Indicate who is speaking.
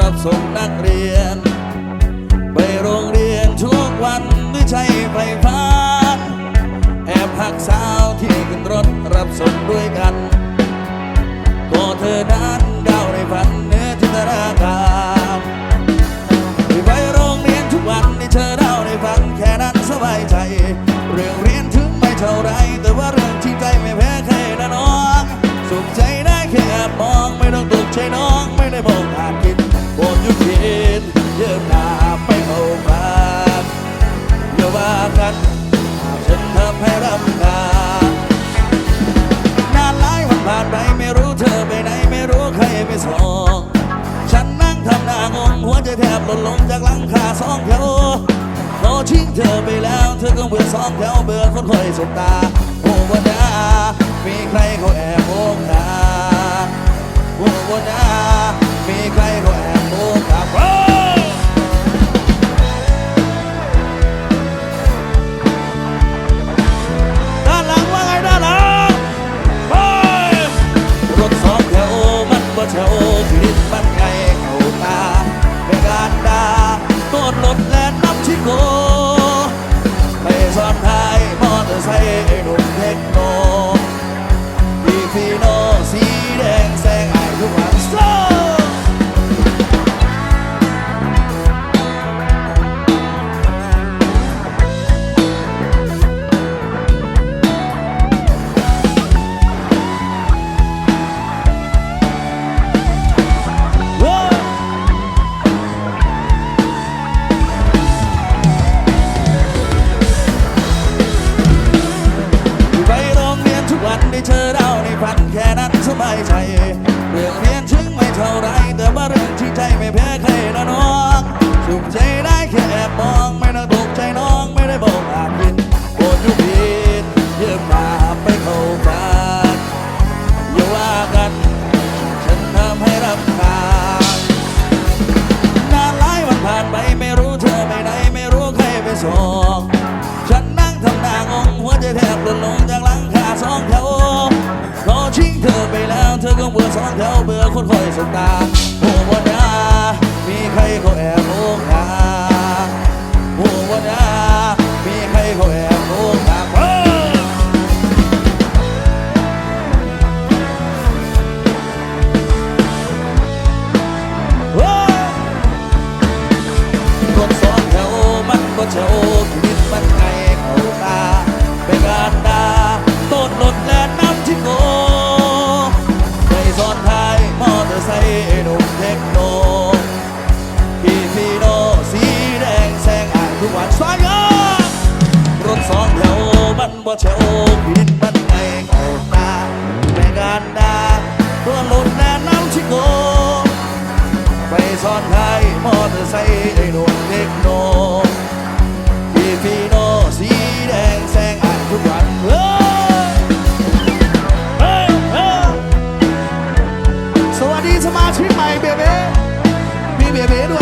Speaker 1: รับส่งนักเรียน ไปโรงเรียนทุกวันไม่ใช่ไฟฟ้า แอบหักสาวที่ขึ้นรถรับส่งด้วยกันก็เธอนั้นดาวในฝันเนื้อจินตนาการไปโรงเรียนทุกวันที่เธอดาวในฝันแค่นั้นสบายใจ เรื่องเรียนถึงไม่เท่าไร แต่ว่าเรื่องจริงใจไม่แพ้ใครนะน้องสุขใจได้แค่แอบมองไม่ต้องตกใจน้องไม่ได้บอก คิดเยืมหน้าไปเข้ามาอย่าว่ากันหากฉันทำให้รำคาญนานหลายวันผ่านไปไม่รู้เธอไปไหนไม่รู้ใครไปส่งฉันนั่งทำหน้างงหัวใจแทบหล่นลงจากหลังคาสองแถวพอทิ้งเธอไปแล้วเธอก็เบื่อสองแถวเบื่อคนคอยสบตาโอ้วันนามีใครเขาแอบมองหาโอ้วันนา มันบ่แถวที่ดิน เจอเราในฝันแค่นั้นสบายใจ เรื่องเรียนถึงไม่เท่าไรแต่ว่าเรื่องที่ใจไม่แพ้ใครนะน้องสุขใจได้แค่แอบมองไม่ต้องตกใจน้องไม่ได้บอกอานยินโปรดยุผิดยืมมาไปเข้าฝันอย่าว่ากัน ฉันทำให้รำคาญนานหลายวันผ่านไปไม่รู้เธอไปไหนไม่รู้ใครไปส่งฉันนั่งทำหน้างงหัวใจแทบหล่นลงจากหลังคาสองแถว เธอก็เบื่อสองแถวเบื่อคนคอยสบตาโอ้วันันบ่เชโอคิดมันไปเอาตาแม่กันดาตัวลดแน่น้ำชิโก ไปซ่อนท้ายมอเตอร์ไซค์ไอ้หนุ่มเทคโนฟีฟีโนสีแดงแสงอันทุกวันเฮ้สวัสดีสมาชิกใหม่เบเบ้มีเบเบ้ด้วย